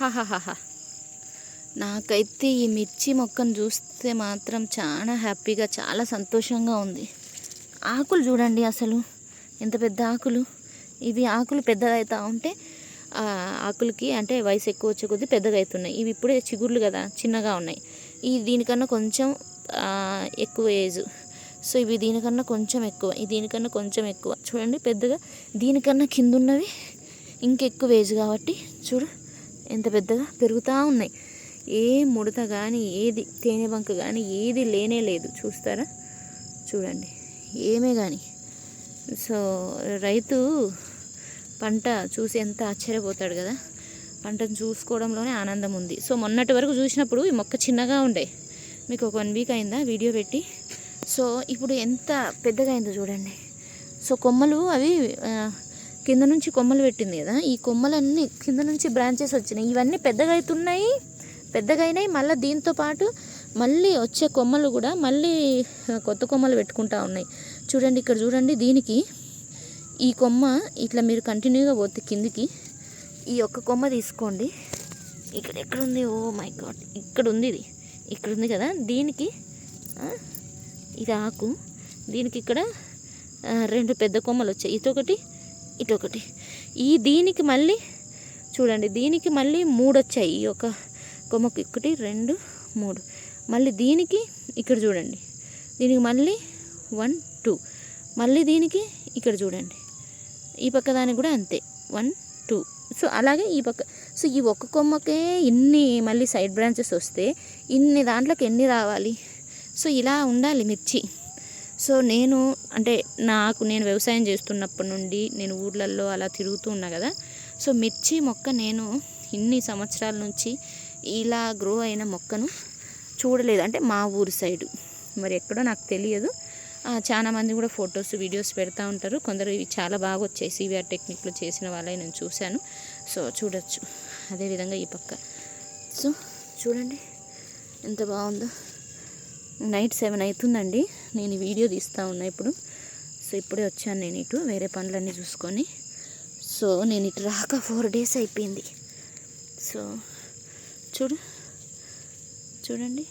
హాహాహాహా. నాకైతే ఈ మిర్చి మొక్కను చూస్తే మాత్రం చాలా హ్యాపీగా చాలా సంతోషంగా ఉంది. ఆకులు చూడండి అసలు. ఎంత పెద్ద ఆకులు. ఇవి ఆకులు పెద్దగా ఉంటే ఆ ఆకులకి అంటే వయసు ఎక్కువ వచ్చే కొద్దీ పెద్దగా అవుతున్నాయి ఇవి ఇప్పుడే చిగుర్లు కదా చిన్నగా ఉన్నాయి. ఈ దీనికన్నా కొంచెం ఎక్కువ ఏజ్. సో ఇవి దీనికన్నా కొంచెం ఎక్కువ ఈ దీనికన్నా కొంచెం ఎక్కువ. చూడండి పెద్దగా దీనికన్నా కింద ఉన్నవి ఇంకెక్కువ ఏజ్ కాబట్టి చూడు. ఎంత పెద్దగా పెరుగుతూ ఉన్నాయి. ఏ ముడత కానీ ఏది తేనె బంక కానీ ఏది లేనే లేదు. చూస్తారా? చూడండి. ఏమే కానీ సో రైతు పంట చూసి ఎంత ఆశ్చర్యపోతాడు కదా? పంటను చూసుకోవడంలోనే ఆనందం ఉంది. సో మొన్నటి వరకు చూసినప్పుడు ఈ మొక్క చిన్నగా ఉండే. మీకు ఒక వన్ వీక్ అయిందా వీడియో పెట్టి? సో ఇప్పుడు ఎంత పెద్దగా అయిందో చూడండి. సో కొమ్మలు అవి కింద నుంచి కొమ్మలు పెట్టింది కదా ఈ కొమ్మలన్నీ కింద నుంచి బ్రాంచెస్ వచ్చినాయి. ఇవన్నీ పెద్దగా అవుతున్నాయి పెద్దగా అయినాయి. మళ్ళీ దీంతో పాటు మళ్ళీ వచ్చే కొమ్మలు కూడా మళ్ళీ కొత్త కొమ్మలు పెట్టుకుంటా ఉన్నాయి. చూడండి ఇక్కడ చూడండి దీనికి ఈ కొమ్మ ఇట్లా మీరు కంటిన్యూగా పోతే కిందికి ఈ ఒక్క కొమ్మ తీసుకోండి. ఇక్కడ ఎక్కడ ఉంది ఓ మై గాడ్ ఇక్కడ ఉంది ఇది. ఇక్కడ ఉంది కదా దీనికి ఇది ఆకు. దీనికి ఇక్కడ రెండు పెద్ద కొమ్మలు వచ్చాయి. ఇటొకటి. ఒకటి ఈ దీనికి మళ్ళీ చూడండి దీనికి మళ్ళీ మూడు వచ్చాయి ఈ ఒక కొమ్మకి ఒకటి రెండు మూడు. మళ్ళీ దీనికి ఇక్కడ చూడండి. దీనికి మళ్ళీ వన్ టూ. మళ్ళీ దీనికి ఇక్కడ చూడండి. ఈ పక్క దానికి కూడా అంతే. One two. సో అలాగే ఈ పక్క. సో ఈ ఒక్క కొమ్మకే ఇన్ని మళ్ళీ సైడ్ బ్రాంచెస్ వస్తే ఇన్ని దాంట్లోకి ఎన్ని రావాలి? సో ఇలా ఉండాలి మిర్చి. సో నేను అంటే నాకు నేను వ్యవసాయం చేస్తున్నప్పటి నుండి నేను ఊర్లల్లో అలా తిరుగుతూ ఉన్నా కదా. సో మిర్చి మొక్క నేను ఇన్ని సంవత్సరాల నుంచి ఇలా గ్రో అయిన మొక్కను చూడలేదు. అంటే మా ఊరి సైడు. మరి ఎక్కడో నాకు తెలియదు. చాలామంది చాలా మంది కూడా ఫొటోస్ వీడియోస్ పెడతా ఉంటారు. కొందరు ఇవి చాలా బాగా వచ్చాయి సివిఆర్ టెక్నిక్లో చేసిన వాళ్ళని నేను చూశాను. సో చూడొచ్చు. అదేవిధంగా ఈ పక్క. సో చూడండి ఎంత బాగుందో. నైట్ సెవెన్ అవుతుందండి. నేను వీడియో తీస్తూ ఉన్నా ఇప్పుడు. సో ఇప్పుడే వచ్చాను నేను ఇటు వేరే పనులన్నీ చూసుకొని. సో నేను ఇటు రాక ఫోర్ డేస్ అయిపోయింది. సో చూడు. చూడండి.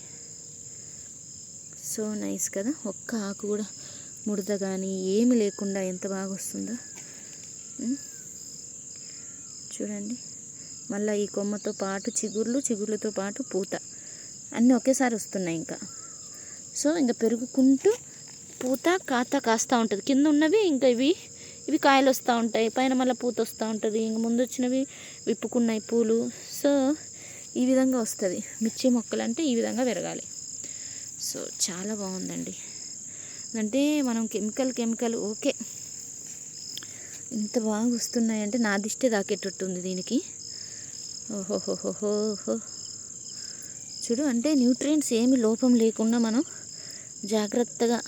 సో నైస్ కదా. ఒక్క ఆకు కూడా ముడత కానీ ఏమి లేకుండా ఎంత బాగా వస్తుందో. చూడండి. మళ్ళీ ఈ కొమ్మతో పాటు చిగుర్లు చిగుర్లతో పాటు పూత. అన్నీ ఒకేసారి వస్తున్నాయి ఇంకా. సో ఇంకా పెరుగుకుంటూ పూత కాత కాస్తూ ఉంటుంది. కింద ఉన్నవి ఇంకా ఇవి ఇవి కాయలు వస్తూ ఉంటాయి. పైన మళ్ళీ పూత వస్తూ ఉంటుంది. ఇంక ముందు వచ్చినవి విప్పుకున్నాయి పూలు. సో ఈ విధంగా వస్తుంది. మిర్చి మొక్కలు అంటే ఈ విధంగా పెరగాలి. సో చాలా బాగుందండి. అంటే మనం కెమికల్ కెమికల్ ఓకే. ఇంత బాగా వస్తున్నాయంటే నా దిష్టే దాకేటట్టుంది దీనికి. ఓహోహోహోహో. చూడు అంటే న్యూట్రియంట్స్ ఏమి లోపం లేకుండా మనం జాగ్రత్తగా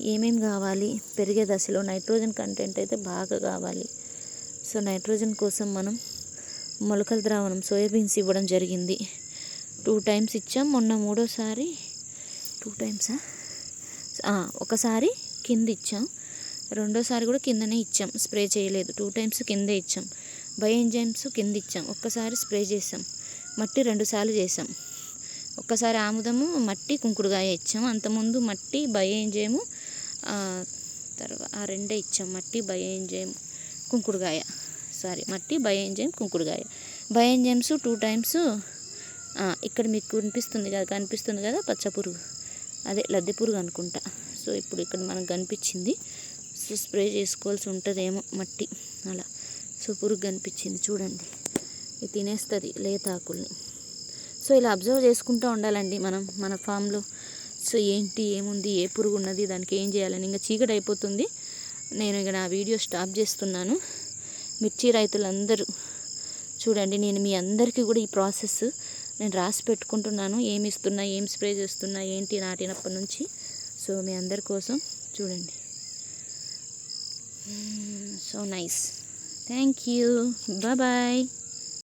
ఏమేమి కావాలి? పెరిగే దశలో నైట్రోజన్ కంటెంట్ అయితే బాగా కావాలి. సో నైట్రోజన్ కోసం మనం మొలకల ద్రావణం సోయాబీన్స్ ఇవ్వడం జరిగింది. టూ టైమ్స్ ఇచ్చాం. మొన్న మూడోసారి టూ టైమ్సా ఒకసారి కింద ఇచ్చాం. రెండోసారి కూడా కిందనే ఇచ్చాం. స్ప్రే చేయలేదు. టూ టైమ్స్ కిందే ఇచ్చాం. బయోఎంజైమ్స్ కింద ఇచ్చాం. ఒక్కసారి స్ప్రే చేసాం. మట్టి రెండుసార్లు చేసాం. ఒక్కసారి ఆముదము మట్టి కుంకుడుగాయ ఇచ్చాము. అంతకుముందు మట్టి బయోఎంజైము తర్వాత ఆ రెండే ఇచ్చాం మట్టి బయోఎంజైమ్ కుంకుడుగాయ. సారీ మట్టి బయోఎంజైమ్ కుంకుడుగాయ. బయోఎంజైమ్స్ టూ టైమ్స్ ఇక్కడ మీకు కనిపిస్తుంది కదా కనిపిస్తుంది కదా పచ్చ పురుగు. అదే లద్దె పురుగు అనుకుంటా. సో ఇప్పుడు ఇక్కడ మనకు కనిపించింది. సో స్ప్రే చేసుకోవాల్సి ఉంటుందేమో మట్టి. అలా. సో పురుగు కనిపించింది. చూడండి. ఇది తినేస్తుంది లేత ఆకుల్ని. సో ఇలా అబ్జర్వ్ చేసుకుంటూ ఉండాలండి మనం మన ఫామ్లో. సో ఏంటి ఏముంది ఏ పురుగు ఉన్నది దానికి ఏం చేయాలని. ఇంకా చీకటి అయిపోతుంది. నేను ఇక నా వీడియో స్టాప్ చేస్తున్నాను. మిర్చి రైతులందరూ చూడండి నేను మీ అందరికీ కూడా ఈ ప్రాసెస్ నేను రాసి పెట్టుకుంటున్నాను. ఏమి ఇస్తున్నా ఏం స్ప్రే చేస్తున్నా ఏంటి నాటినప్పటి నుంచి. సో మీ అందరి కోసం చూడండి. So nice. Thank you. Bye.